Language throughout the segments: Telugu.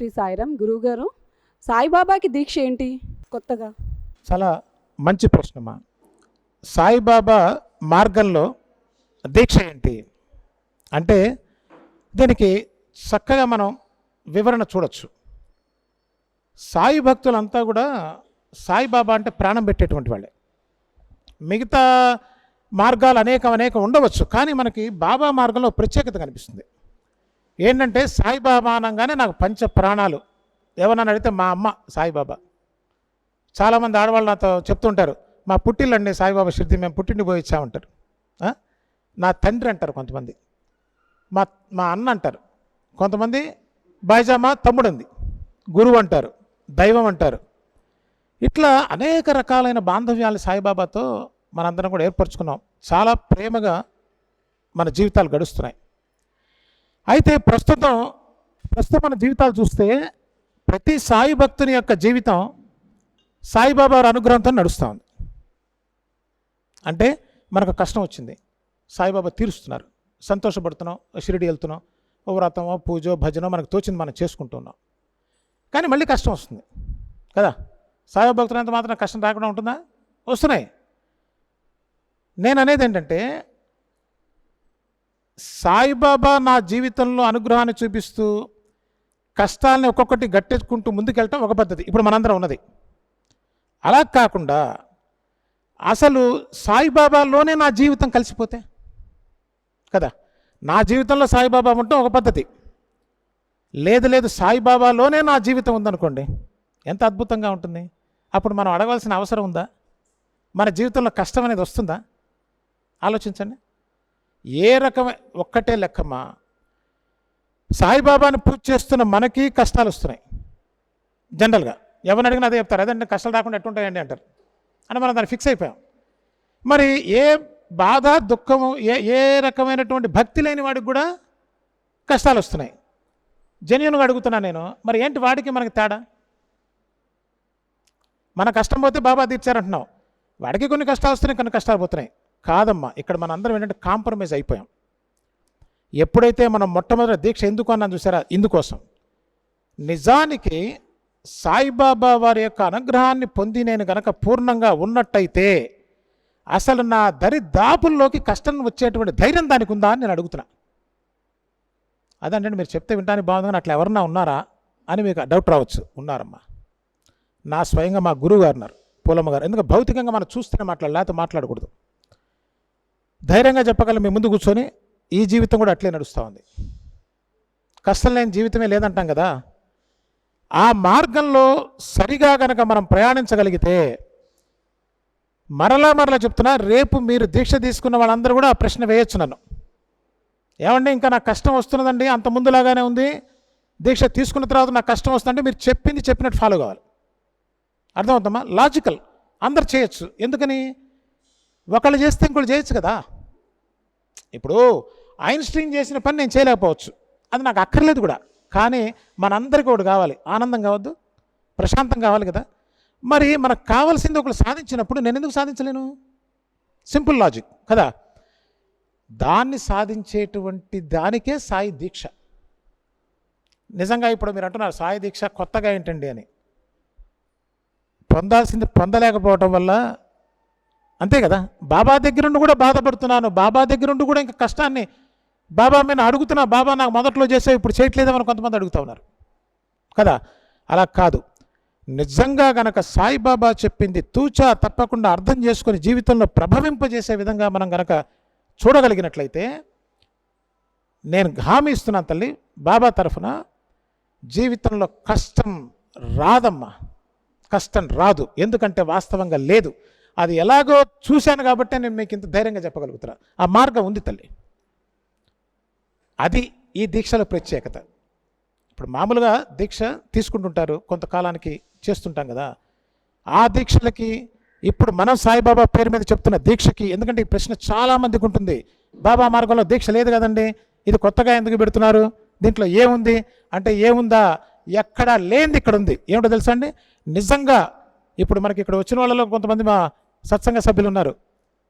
శ్రీ సాయిరామ్ గురువుగారు సాయిబాబాకి దీక్ష ఏంటి? కొత్తగా. చాలా మంచి ప్రశ్నమా సాయిబాబా మార్గంలో దీక్ష ఏంటి? అంటే దీనికి చక్కగా మనం వివరణ చూడొచ్చు. సాయి భక్తులంతా కూడా సాయిబాబా అంటే ప్రాణం పెట్టేటువంటి వాళ్ళే. మిగతా మార్గాలు అనేకం అనేకం ఉండవచ్చు కానీ మనకి బాబా మార్గంలో ప్రత్యేకత కనిపిస్తుంది. ఏంటంటే సాయిబాబా అనగానే నాకు పంచ ప్రాణాలు. ఎవరన్నా అడిగితే మా అమ్మ సాయిబాబా. చాలామంది ఆడవాళ్ళు నాతో చెప్తుంటారు మా పుట్టిళ్ళండి సాయిబాబా శుద్ధి మేము పుట్టిండి పోయి ఇచ్చామంటారు నా తండ్రి అంటారు కొంతమంది. మా మా అన్న అంటారు. కొంతమంది బాయిజామా తమ్ముడు ఉంది. గురువు అంటారు దైవం అంటారు. ఇట్లా అనేక రకాలైన బాంధవ్యాలు సాయిబాబాతో మనందరం కూడా ఏర్పరచుకున్నాం. చాలా ప్రేమగా మన జీవితాలు గడుస్తున్నాయి. అయితే ప్రస్తుతం ప్రస్తుతం మన జీవితాలు చూస్తే ప్రతి సాయి భక్తుని యొక్క జీవితం సాయిబాబా వారి అనుగ్రహంతో నడుస్తూ ఉంది. అంటే మనకు కష్టం వచ్చింది. సాయిబాబా తీరుస్తున్నారు. సంతోషపడుతున్నాం షిరిడి వెళ్తున్నాం ఓ వ్రతమో పూజో భజనో మనకు తోచింది మనం చేసుకుంటున్నాం. కానీ మళ్ళీ కష్టం వస్తుంది. కదా? సాయిబాబా భక్తులంత మాత్రం కష్టం రాకుండా ఉంటుందా? వస్తున్నాయి. నేను అనేది ఏంటంటే సాయిబాబా నా జీవితంలో అనుగ్రహాన్ని చూపిస్తూ కష్టాలని ఒక్కొక్కటి గట్టెట్టుకుంటూ ముందుకెళ్ళటం ఒక పద్ధతి. ఇప్పుడు మనందరం ఉన్నది. అలా కాకుండా అసలు సాయిబాబాలోనే నా జీవితం కలిసిపోతే కదా? నా జీవితంలో సాయిబాబా ఉండటం ఒక పద్ధతి. లేదు లేదు సాయిబాబాలోనే నా జీవితం ఉందనుకోండి ఎంత అద్భుతంగా ఉంటుంది. అప్పుడు మనం అడగవలసిన అవసరం ఉందా? మన జీవితంలో కష్టం అనేది వస్తుందా? ఆలోచించండి. ఏ రకమైన ఒక్కటే లెక్కమా? సాయిబాబాని పూజ చేస్తున్న మనకి కష్టాలు వస్తున్నాయి. జనరల్గా ఎవరిని అడిగినా అదే చెప్తారు. అదండి కష్టాలు రాకుండా ఎట్టుంటాయండి అంటారు. అని మనం దాన్ని ఫిక్స్ అయిపోయాం. మరి ఏ బాధ దుఃఖము ఏ ఏ రకమైనటువంటి భక్తి లేని వాడికి కూడా కష్టాలు వస్తున్నాయి. జెన్యున్గా అడుగుతున్నా నేను మరి ఏంటి వాడికి మనకి తేడా? మన కష్టం పోతే బాబా తీర్చారంటున్నావు. వాడికి కొన్ని కష్టాలు వస్తున్నాయి కొన్ని కష్టాలు పోతున్నాయి. కాదమ్మా ఇక్కడ మన అందరం ఏంటంటే కాంప్రమైజ్ అయిపోయాం. ఎప్పుడైతే మనం మొట్టమొదటి దీక్ష ఎందుకు అన్నాను చూసారా? ఇందుకోసం. నిజానికి సాయిబాబా వారి యొక్క అనుగ్రహాన్ని పొంది నేను గనక పూర్ణంగా ఉన్నట్టయితే అసలు నా దరిదాపుల్లోకి కష్టం వచ్చేటువంటి ధైర్యం దానికి ఉందా అని నేను అడుగుతున్నా. అదంటే మీరు చెప్తే వింటానికి బాగుంది అట్లా ఎవరన్నా ఉన్నారా అని మీకు డౌట్ రావచ్చు. ఉన్నారమ్మా. నా స్వయంగా మా గురువు గారు ఉన్నారు పూలమ్మ గారు. ఎందుకంటే భౌతికంగా మనం చూస్తేనే మాట్లాడాలి లేకపోతే మాట్లాడకూడదు. ధైర్యంగా చెప్పగలం మీ ముందు కూర్చొని ఈ జీవితం కూడా అట్లే నడుస్తూ ఉంది. కష్టం లేని జీవితమే లేదంటాం కదా? ఆ మార్గంలో సరిగా కనుక మనం ప్రయాణించగలిగితే మరలా మరలా చెప్తున్నా రేపు మీరు దీక్ష తీసుకున్న వాళ్ళందరూ కూడా ఆ ప్రశ్న వేయొచ్చు నన్ను. ఏమండి ఇంకా నాకు కష్టం వస్తున్నదండి అంత ముందులాగానే ఉంది దీక్ష తీసుకున్న తర్వాత నాకు కష్టం వస్తుందంటే మీరు చెప్పింది చెప్పినట్టు ఫాలో కావాలి. అర్థమవుతామా లాజికల్. అందరు చేయొచ్చు. ఎందుకని? ఒకళ్ళు చేస్తే ఇంకోటి చేయొచ్చు కదా. ఇప్పుడు ఐన్స్టీన్ చేసిన పని నేను చేయలేకపోవచ్చు. అది నాకు అక్కర్లేదు కూడా. కానీ మనందరికీ ఒకటి కావాలి. ఆనందం కావద్దు ప్రశాంతం కావాలి కదా. మరి మనకు కావాల్సింది ఒకరు సాధించినప్పుడు నేను ఎందుకు సాధించలేను? సింపుల్ లాజిక్ కదా. దాన్ని సాధించేటువంటి దానికే సాయి దీక్ష. నిజంగా ఇప్పుడు మీరు అంటున్నారు సాయి దీక్ష కొత్తగా ఏంటండి అని. పొందాల్సింది పొందలేకపోవటం వల్ల అంతే కదా? బాబా దగ్గరుండి కూడా బాధపడుతున్నాను. బాబా దగ్గరుండి కూడా ఇంకా కష్టాన్ని బాబా మీద అడుగుతున్నా బాబా నాకు మొదట్లో చేసావు ఇప్పుడు చేయట్లేదని కొంతమంది అడుగుతూ ఉన్నారు. కదా? అలా కాదు. నిజంగా గనక సాయిబాబా చెప్పింది తూచా తప్పకుండా అర్థం చేసుకొని జీవితంలో ప్రభవింపజేసే విధంగా మనం గనక చూడగలిగినట్లయితే నేను హామీ ఇస్తున్నాను తల్లి బాబా తరఫున జీవితంలో కష్టం రాదమ్మా. కష్టం రాదు. ఎందుకంటే వాస్తవంగా లేదు. అది ఎలాగో చూశాను కాబట్టి నేను మీకు ఇంత ధైర్యంగా చెప్పగలుగుతున్నా. ఆ మార్గం ఉంది తల్లి. అది ఈ దీక్షల ప్రత్యేకత. ఇప్పుడు మామూలుగా దీక్ష తీసుకుంటుంటారు కొంతకాలానికి చేస్తుంటాం కదా. ఆ దీక్షలకి ఇప్పుడు మనం సాయిబాబా పేరు మీద చెప్తున్న దీక్షకి ఎందుకంటే ఈ ప్రశ్న చాలామందికి ఉంటుంది. బాబా మార్గంలో దీక్ష లేదు కదండి ఇది కొత్తగా ఎందుకు పెడుతున్నారు దీంట్లో ఏముంది అంటే ఏముందా ఎక్కడా లేనిది ఇక్కడ ఉంది. ఏమిటో తెలుసా అండి? నిజంగా ఇప్పుడు మనకి ఇక్కడ వచ్చిన వాళ్ళలో కొంతమంది మా సత్సంగ సభ్యులు ఉన్నారు.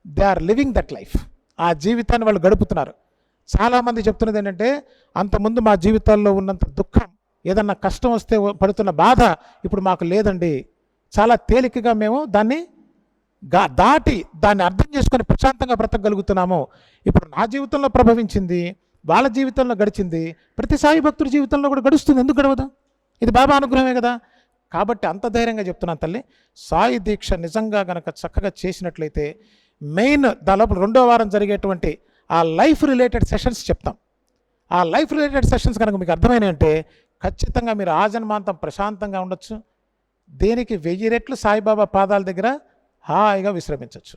They are living that life ఆ జీవితాన్ని వాళ్ళు గడుపుతున్నారు. చాలామంది చెప్తున్నది ఏంటంటే అంతకుముందు మా జీవితాల్లో ఉన్నంత దుఃఖం ఏదన్నా కష్టం వస్తే పడుతున్న బాధ ఇప్పుడు మాకు లేదండి. చాలా తేలికగా మేము దాన్ని గా దాటి దాన్ని అర్థం చేసుకొని ప్రశాంతంగా బ్రతకగలుగుతున్నాము. ఇప్పుడు నా జీవితంలో ప్రభవించింది వాళ్ళ జీవితంలో గడిచింది ప్రతి సాయి భక్తుడి జీవితంలో కూడా గడుస్తుంది. ఎందుకు గడవదు? ఇది బాబా అనుగ్రహమే కదా. కాబట్టి అంత ధైర్యంగా చెప్తున్నాను తల్లి. సాయి దీక్ష నిజంగా గనక చక్కగా చేసినట్లయితే మెయిన్ దాదాపు రెండో వారం జరిగేటువంటి ఆ లైఫ్ రిలేటెడ్ సెషన్స్ చెప్తాం. ఆ లైఫ్ రిలేటెడ్ సెషన్స్ కనుక మీకు అర్థమైనాయి అంటే ఖచ్చితంగా మీరు ఆజన్మాంతం ప్రశాంతంగా ఉండొచ్చు. దేనికి వెయ్యి రెట్లు సాయిబాబా పాదాల దగ్గర హాయిగా విశ్రమించవచ్చు